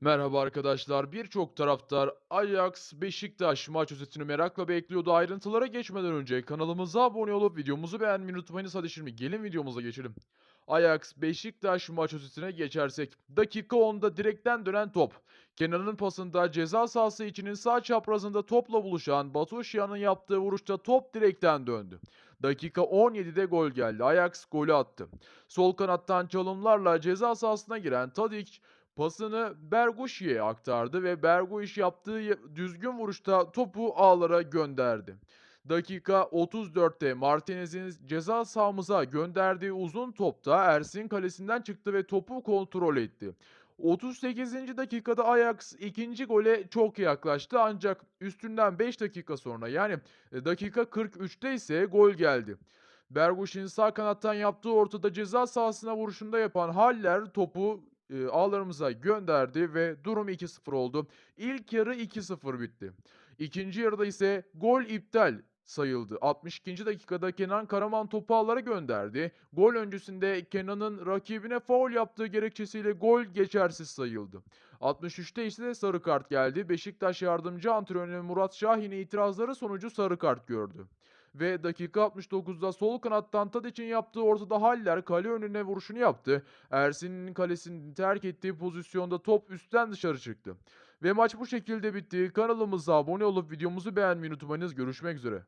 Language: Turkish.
Merhaba arkadaşlar. Birçok taraftar Ajax Beşiktaş maç özetini merakla bekliyordu. Ayrıntılara geçmeden önce kanalımıza abone olup videomuzu beğenmeyi unutmayınız. Hadi şimdi gelin videomuza geçelim. Ajax Beşiktaş maç özetine geçersek. Dakika 10'da direkten dönen top. Kenan'ın pasında ceza sahası içinin sağ çaprazında topla buluşan Batu Şia'nın yaptığı vuruşta top direkten döndü. Dakika 17'de gol geldi. Ajax golü attı. Sol kanattan çalımlarla ceza sahasına giren Tadic Pasını Berguşi'ye aktardı ve Berguiş yaptığı ya- düzgün vuruşta topu ağlara gönderdi. Dakika 34'te Martinez'in ceza sahamıza gönderdiği uzun topta Ersin kalesinden çıktı ve topu kontrol etti. 38. dakikada Ajax ikinci gole çok yaklaştı ancak üstünden 5 dakika sonra yani e, dakika 43'te ise gol geldi. Berguş'un sağ kanattan yaptığı ortada ceza sahasına vuruşunda yapan Haller topu e, ağlarımıza gönderdi ve durum 2-0 oldu. İlk yarı 2-0 bitti. İkinci yarıda ise gol iptal sayıldı. 62. dakikada Kenan Karaman topu ağlara gönderdi. Gol öncesinde Kenan'ın rakibine faul yaptığı gerekçesiyle gol geçersiz sayıldı. 63'te ise sarı kart geldi. Beşiktaş yardımcı antrenörü Murat Şahin'in itirazları sonucu sarı kart gördü. Ve dakika 69'da sol kanattan Tadic'in yaptığı ortada Haller kale önüne vuruşunu yaptı. Ersin'in kalesini terk ettiği pozisyonda top üstten dışarı çıktı. Ve maç bu şekilde bitti. Kanalımıza abone olup videomuzu beğenmeyi unutmayınız. Görüşmek üzere.